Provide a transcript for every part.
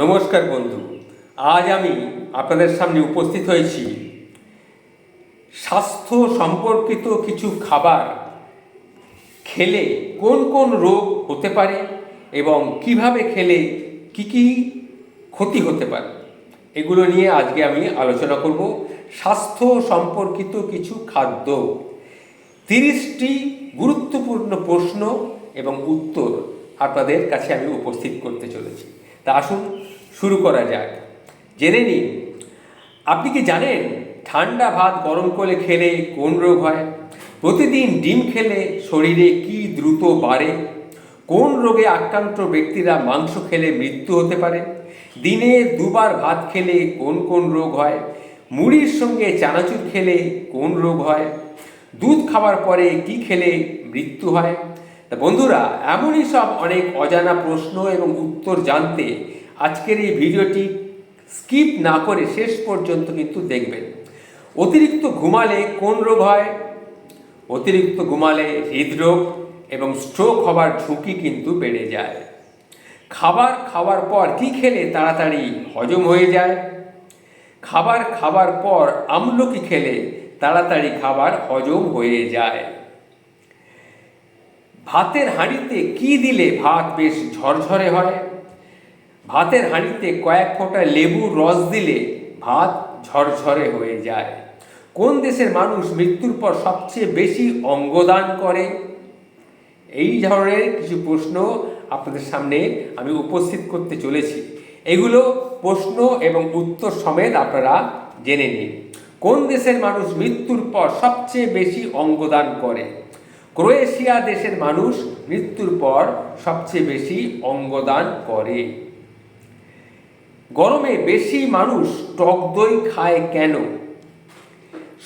নমস্কার বন্ধু। আজ আমি আপনাদের সামনে উপস্থিত হয়েছি। স্বাস্থ্য সম্পর্কিত কিছু খাবার খেলে কোন কোন রোগ হতে পারে এবং কীভাবে খেলে কি কি ক্ষতি হতে পারে, এগুলো নিয়ে আজকে আমি আলোচনা করব। স্বাস্থ্য সম্পর্কিত কিছু খাদ্য। তিরিশটি গুরুত্বপূর্ণ প্রশ্ন এবং উত্তর আপনাদের কাছে আমি উপস্থিত করতে চলেছি। তা আসুন শুরু করা যাক। জেনে নিন আপনি কি জানেন ঠান্ডা ভাত গরম করে খেলে কোন রোগ হয়? প্রতিদিন ডিম খেলে শরীরে কি দ্রুত বাড়ে? কোন রোগে আক্রান্ত ব্যক্তিরা মাংস খেলে মৃত্যু হতে পারে? দিনে দুবার ভাত খেলে কোন কোন রোগ হয়? মুড়ির সঙ্গে চানাচুর খেলে কোন রোগ হয়? দুধ খাওয়ার পরে কি খেলে মৃত্যু হয়? তা বন্ধুরা, এমনই সব অনেক অজানা প্রশ্ন এবং উত্তর জানতে আজকের এই ভিডিওটি স্কিপ না করে শেষ পর্যন্ত কিন্তু দেখবেন। অতিরিক্ত ঘুমালে কোন রোগ হয়? অতিরিক্ত ঘুমালে হৃদরোগ এবং স্ট্রোক হবার ঝুঁকি কিন্তু বেড়ে যায়। খাবার খাওয়ার পর কি খেলে তাড়াতাড়ি হজম হয়ে যায়? খাবার খাবার পর আমলকি খেলে তাড়াতাড়ি খাবার হজম হয়ে যায়। ভাতের হাঁড়িতে কি দিলে ভাত বেশ ঝরঝরে হয়? ভাতের হাঁড়িতে কয়েক ফোঁটা লেবুর রস দিলে ভাত ঝরঝরে হয়ে যায়। কোন দেশের মানুষ মৃত্যুর পর সবচেয়ে বেশি অঙ্গদান করে? এই ধরনের কিছু প্রশ্ন আপনাদের সামনে আমি উপস্থিত করতে চলেছি। এগুলো প্রশ্ন এবং উত্তর সমেত আপনারা জেনে নিন। কোন দেশের মানুষ মৃত্যুর পর সবচেয়ে বেশি অঙ্গদান করে? ক্রোয়েশিয়া দেশের মানুষ মৃত্যুর পর সবচেয়ে বেশি অঙ্গদান করে। গরমে বেশি মানুষ টক দই খায় কেন?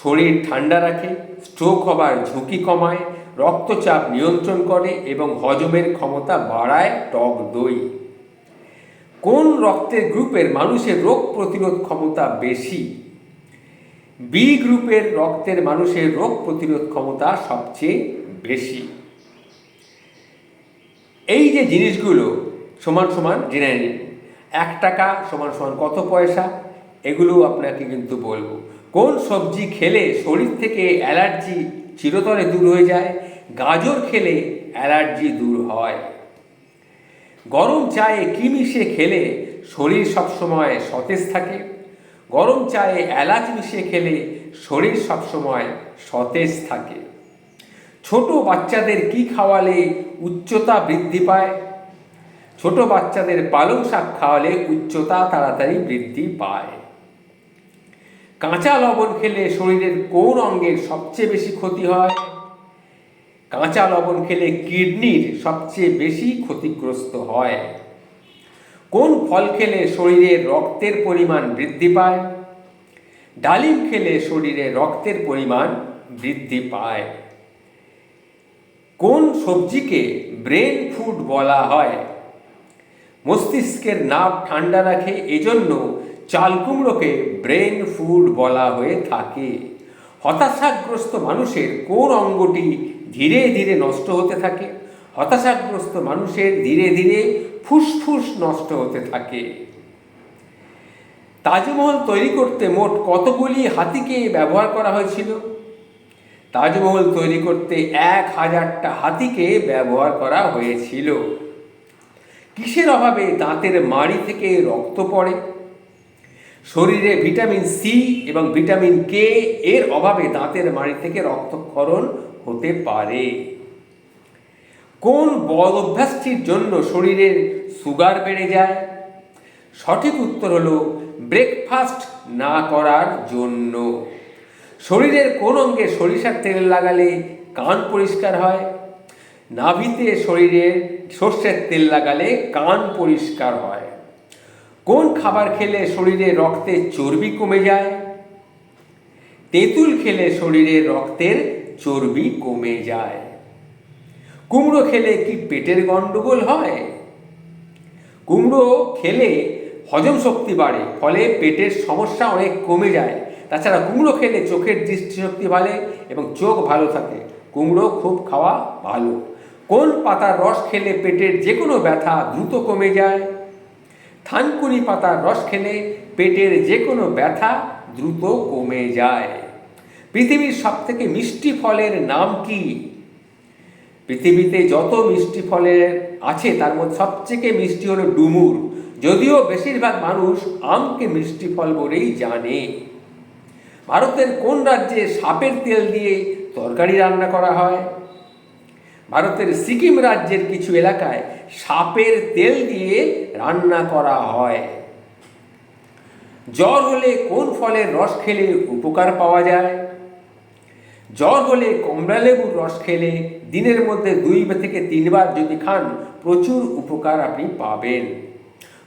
শরীর ঠান্ডা রাখে স্ট্রোক হবার ঝুঁকি কমায়, রক্তচাপ নিয়ন্ত্রণ করে এবং হজমের ক্ষমতা বাড়ায় টক দই। কোন রক্তের গ্রুপের মানুষের রোগ প্রতিরোধ ক্ষমতা বেশি? বি গ্রুপের রক্তের মানুষের রোগ প্রতিরোধ ক্ষমতা সবচেয়ে বেশি। এই যে জিনিসগুলো সমান সমান জেনে নিন। এক টাকা সমান সমান কত পয়সা? এগুলো আপনাকে কিন্তু বলব। কোন সবজি খেলে শরীর থেকে অ্যালার্জি চিরতরে দূর হয়ে যায়? গাজর খেলে অ্যালার্জি দূর হয়। গরম চায়ে কি মিশিয়ে খেলে শরীর সবসময় সতেজ থাকে। গরম চায়ে এলাচ মিশিয়ে খেলে শরীর সবসময় সতেজ থাকে। ছোট বাচ্চাদের কি খাওয়ালে উচ্চতা বৃদ্ধি পায়? ছোট বাচ্চাদের পালং শাক খাওয়ালে উচ্চতা তাড়াতাড়ি বৃদ্ধি পায়। কাঁচা লবণ খেলে শরীরের কোন অঙ্গের সবচেয়ে বেশি ক্ষতি হয়? কাঁচা লবণ খেলে কিডনির সবচেয়ে বেশি ক্ষতিগ্রস্ত হয়। কোন ফল খেলে শরীরে রক্তের পরিমাণ বৃদ্ধি পায়? ডালিম খেলে শরীরে রক্তের পরিমাণ বৃদ্ধি পায়। কোন সবজিকে ব্রেন ফুড বলা হয়? মস্তিষ্কের নাভ ঠান্ডা রাখে, এজন্য চাল কুমড়োকে ব্রেন ফুড বলা হয়ে থাকে। হতাশাগ্রস্ত মানুষের কোন অঙ্গটি ধীরে ধীরে নষ্ট হতে থাকে? হতাশাগ্রস্ত মানুষের ধীরে ধীরে ফুসফুস নষ্ট হতে থাকে। তাজমহল তৈরি করতে মোট কতগুলি হাতিকে ব্যবহার করা হয়েছিল? তাজমহল তৈরি করতে এক হাজারটা হাতিকে ব্যবহার করা হয়েছিল। কিসের অভাবে দাঁতের মাড়ি থেকে রক্ত পড়ে? শরীরে ভিটামিন সি এবং ভিটামিন কে এর অভাবে দাঁতের মাড়ি থেকে রক্তক্ষরণ হতে পারে। কোন বদ অভ্যাসটির জন্য শরীরের সুগার বেড়ে যায়? সঠিক উত্তর হলো, ব্রেকফাস্ট না করার জন্য। শরীরের কোন অঙ্গে সরিষার তেল লাগালে কান পরিষ্কার হয়? নাভিতে শরীরের সর্ষের তেল লাগালে কান পরিষ্কার হয়। কোন খাবার খেলে শরীরে রক্তে চর্বি কমে যায়? তেঁতুল খেলে শরীরে রক্তের চর্বি কমে যায়। কুমড়ো খেলে কি পেটের গন্ডগোল হয়? কুমড়ো খেলে হজম শক্তি বাড়ে, ফলে পেটের সমস্যা অনেক কমে যায়। তাছাড়া কুমড়ো খেলে চোখের দৃষ্টিশক্তি ভালো এবং চোখ ভালো থাকে। কুমড়ো খুব খাওয়া ভালো। কোন পাতার রস খেলে পেটের যে কোনো ব্যথা দ্রুত কমে যায়? থানকুনি পাতার রস খেলে পেটের যে কোনো ব্যথা দ্রুত কমে যায়। পৃথিবীর সবথেকে মিষ্টি ফলের নাম কি? পৃথিবীতে যত মিষ্টি ফলের আছে, তার মধ্যে সবথেকে মিষ্টি হলো ডুমুর। যদিও বেশিরভাগ মানুষ আমকে মিষ্টি ফল বলেই জানে। ভারতের কোন রাজ্যে সাপের তেল দিয়ে তরকারি রান্না করা হয়? ভারতের সিকিম রাজ্যের কিছু এলাকায় সাপের তেল দিয়ে রান্না করা হয়। জ্বর হলে কোন ফলের রস খেলে উপকার পাওয়া যায়? জ্বর হলে কমলালেবুর রস খেলে দিনের মধ্যে দুই থেকে তিনবার যদি খান, প্রচুর উপকার আপনি পাবেন।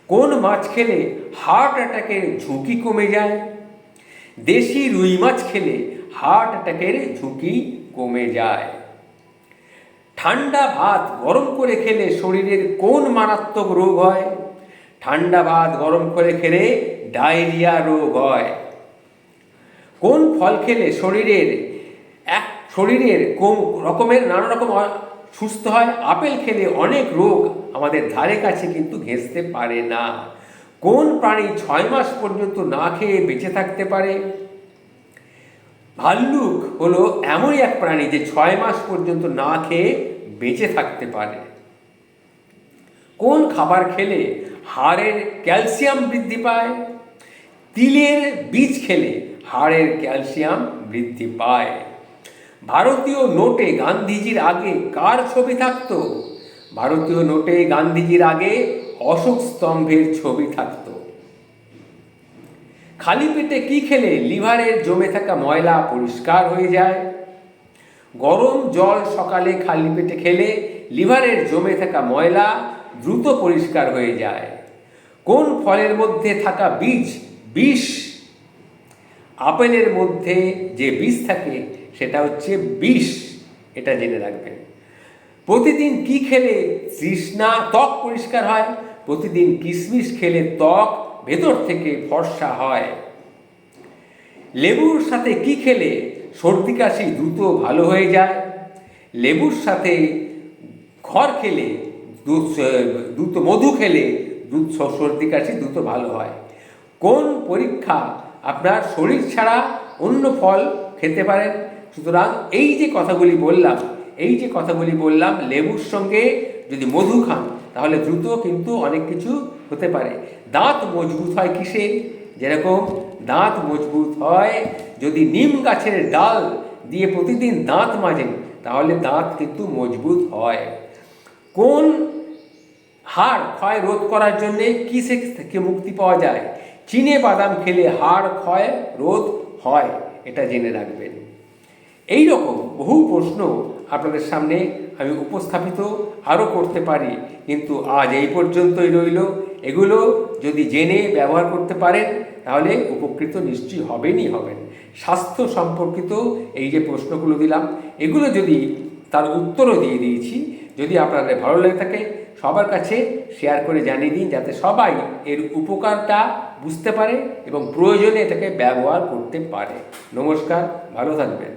কোন মাছ খেলে হার্ট অ্যাটাকের ঝুঁকি কমে যায়? দেশি রুই মাছ খেলে হার্ট অ্যাটাকের ঝুঁকি কমে যায়। ঠান্ডা ভাত গরম করে খেলে শরীরের কোন মারাত্মক রোগ হয়? ঠান্ডা ভাত গরম করে খেলে ডায়রিয়া রোগ হয়। কোন ফল খেলে শরীরের এক, শরীরের কোন রকমের নানা রকম সুস্থ হয়? আপেল খেলে অনেক রোগ আমাদের ধারে কাছে কিন্তু ঘেঁষতে পারে না। কোন প্রাণী ছয় মাস পর্যন্ত না খেয়ে বেঁচে থাকতে পারে? ভাল্লুক হলো এমনই এক প্রাণী যে ছয় মাস পর্যন্ত না খেয়ে বেঁচে থাকতে পারে। কোন খাবার খেলে হাড়ের ক্যালসিয়াম বৃদ্ধি পায়? তিলের বীজ খেলে হাড়ের ক্যালসিয়াম বৃদ্ধি পায়। ভারতীয় নোটে গান্ধীজির আগে কার ছবি থাকতো? ভারতীয় নোটে গান্ধীজির আগে অশোক স্তম্ভের ছবি থাকতো। খালি পেটে কি খেলে লিভারের জমে থাকা ময়লা পরিষ্কার হয়ে যায়? গরম জল সকালে খালি পেটে খেলে লিভারের জমে থাকা ময়লা দ্রুত পরিষ্কার হয়ে যায়। কোন ফলের মধ্যে থাকা বীজ বিষ? আপেলের মধ্যে যে বিষ থাকে, সেটা হচ্ছে বিষ। এটা জেনে রাখবেন। প্রতিদিন কি খেলে তৃষ্ণা ত্বক পরিষ্কার হয়? প্রতিদিন কিশমিশ খেলে ত্বক ভেতর থেকে ফর্সা হয়। লেবুর সাথে কি খেলে সর্দি কাশি দ্রুত ভালো হয়ে যায়? লেবুর সাথে খড় খেলে দ্রুত মধু খেলে দুধ সর্দি কাশি দ্রুত ভালো হয়। কোন পরীক্ষা আপনার শরীর ছাড়া অন্য ফল খেতে পারেন সুতরাং এই যে কথাগুলি বললাম, এই যে কথাগুলি বললাম, লেবুর সঙ্গে যদি মধু খান তাহলে দ্রুত কিন্তু অনেক কিছু হতে পারে। দাঁত মজবুত হয় কিসে? যেরকম দাঁত মজবুত হয় যদি নিম গাছের ডাল দিয়ে প্রতিদিন দাঁত মাজেন, তাহলে দাঁত কিন্তু মজবুত হয়। কোন হাড় ক্ষয় রোধ করার জন্যে কিসে থেকে মুক্তি পাওয়া যায়? চিনে বাদাম খেলে হাড় ক্ষয় রোধ হয়, এটা জেনে রাখবেন। এই রকম বহু প্রশ্ন আপনাদের সামনে আমি উপস্থাপিত আরও করতে পারি, কিন্তু আজ এই পর্যন্তই রইল। এগুলো যদি জেনে ব্যবহার করতে পারেন, তাহলে উপকৃত নিশ্চয়ই হবেনই হবেন। স্বাস্থ্য সম্পর্কিত এই যে প্রশ্নগুলো দিলাম, এগুলো যদি তার উত্তরও দিয়ে দিয়েছি, যদি আপনাদের ভালো লেগে থাকে, সবার কাছে শেয়ার করে জানিয়ে দিন, যাতে সবাই এর উপকারটা বুঝতে পারে এবং প্রয়োজনে এটাকে ব্যবহার করতে পারে। নমস্কার, ভালো থাকবেন।